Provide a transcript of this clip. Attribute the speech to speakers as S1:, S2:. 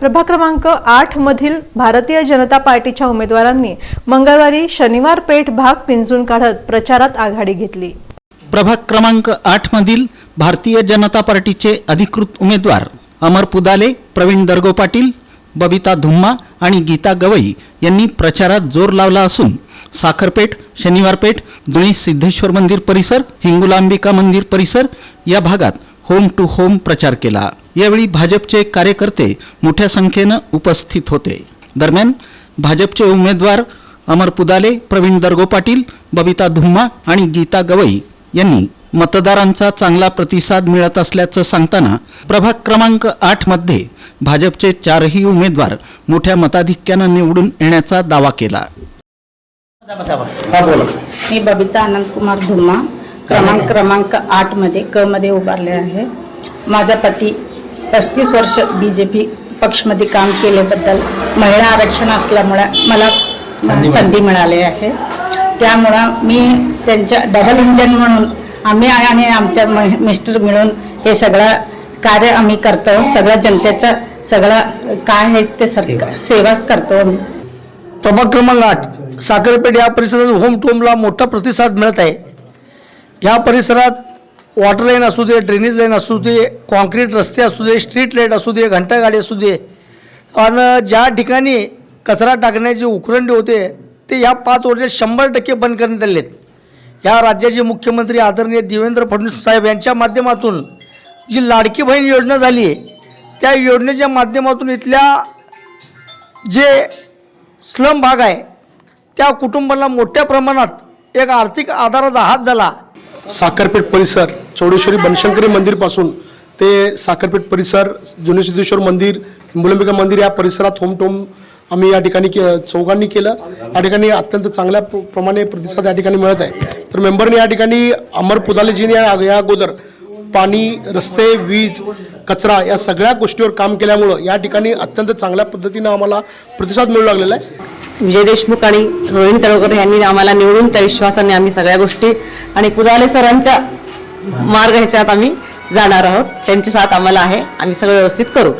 S1: प्रभाग क्रमांक आठ मधील भारतीय जनता पार्टीच्या उमेदवारांनी मंगळवारी शनिवार पेठ भाग पिंजून काढत प्रचारात आघाडी घेतली.
S2: प्रभाग क्रमांक आठ मधील भारतीय जनता पार्टीचे अधिकृत उमेदवार अमर पुदाले प्रवीण दर्गो पाटील बबिता धुम्मा आणि गीता गवई यांनी प्रचारात जोर लावला असून साखरपेठ शनिवारपेठ धुळे सिद्धेश्वर मंदिर परिसर हिंगुलांबिका मंदिर परिसर या भागात होम टू होम प्रचार केला. यावेळी भाजपचे कार्यकर्ते मोठ्या संख्येनं उपस्थित होते. दरम्यान भाजपचे उमेदवार अमर पुदाले प्रवीण दर्गो पाटील बबिता धुम्मा आणि गीता गवई यांनी मतदारांचा चांगला प्रतिसाद मिळत असल्याचं सांगताना प्रभाग क्रमांक आठमध्ये भाजपचे चारही उमेदवार मोठ्या मताधिक्यानं निवडून येण्याचा दावा केला.
S3: हा बोला.
S4: मी बबिता अनंतकुमार धुम्मा. क्रमांक क्रमांक आठमध्ये क मध्ये उभारले आहे. माझा पती पस्तीस वर्ष बी जे पी पक्षमध्ये काम केल्याबद्दल महिला आरक्षण असल्यामुळे मला संधी मिळाली. आहे. त्यामुळं मी त्यांच्या डबल इंजन म्हणून आम्ही आणि आमच्या म- मिस्टर मिळून हे सगळं कार्य आम्ही करतो. सगळं जनतेचं सगळं काय आहे ते सरकार सेवा. करतो आम्ही.
S3: प्रभाग क्रमांक आठ साखरपेठ या परिसरात होम टोमला मोठा प्रतिसाद मिळत आहे. ह्या परिसरात वॉटर लाईन असू दे ड्रेनेज लाईन असू दे कॉन्क्रीट रस्ते असू दे स्ट्रीट लाइट असू दे घंटागाडी असू दे. आणि ज्या ठिकाणी कचरा टाकण्याचे उकरंडे होते ते या पाच वर्षात शंभर टक्के बंद करण्यात आले आहेत. या राज्याचे मुख्यमंत्री आदरणीय देवेंद्र फडणवीस साहेब यांच्या माध्यमातून जी लाडकी बहीण योजना झाली आहे त्या योजनेच्या माध्यमातून इथल्या जे स्लम भाग आहे त्या कुटुंबाला मोठ्या प्रमाणात एक आर्थिक आधाराचा हात झाला.
S5: साखरपेठ परिसर चौडेश्वरी बनशंकरी मंदिरपासून ते साखरपेठ परिसर जुने सिद्धेश्वर मंदिर मुलंबिका मंदिर या परिसरात होम टोम आम्ही या ठिकाणी के चौघांनी केलं. या ठिकाणी अत्यंत चांगल्या प्र- प्रमाणे प्रतिसाद या ठिकाणी मिळत आहे. तर मेंबरने या ठिकाणी अमर पुदालेजीने या अगोदर पाणी रस्ते वीज कचरा या सगळ्या गोष्टीवर काम केल्यामुळं या ठिकाणी अत्यंत चांगल्या पद्धतीनं आम्हाला प्रतिसाद मिळू लागलेला आहे.
S6: विजय देशमुख आणि रोहिणी तळवकर यांनी आम्हाला निवडून त्या विश्वासाने आम्ही सगळ्या गोष्टी आणि कुदाले सरांच्या मार्ग ह्याच्यात आम्ही जाणार आहोत. त्यांची साथ आम्हाला आहे. आम्ही सगळं व्यवस्थित करू.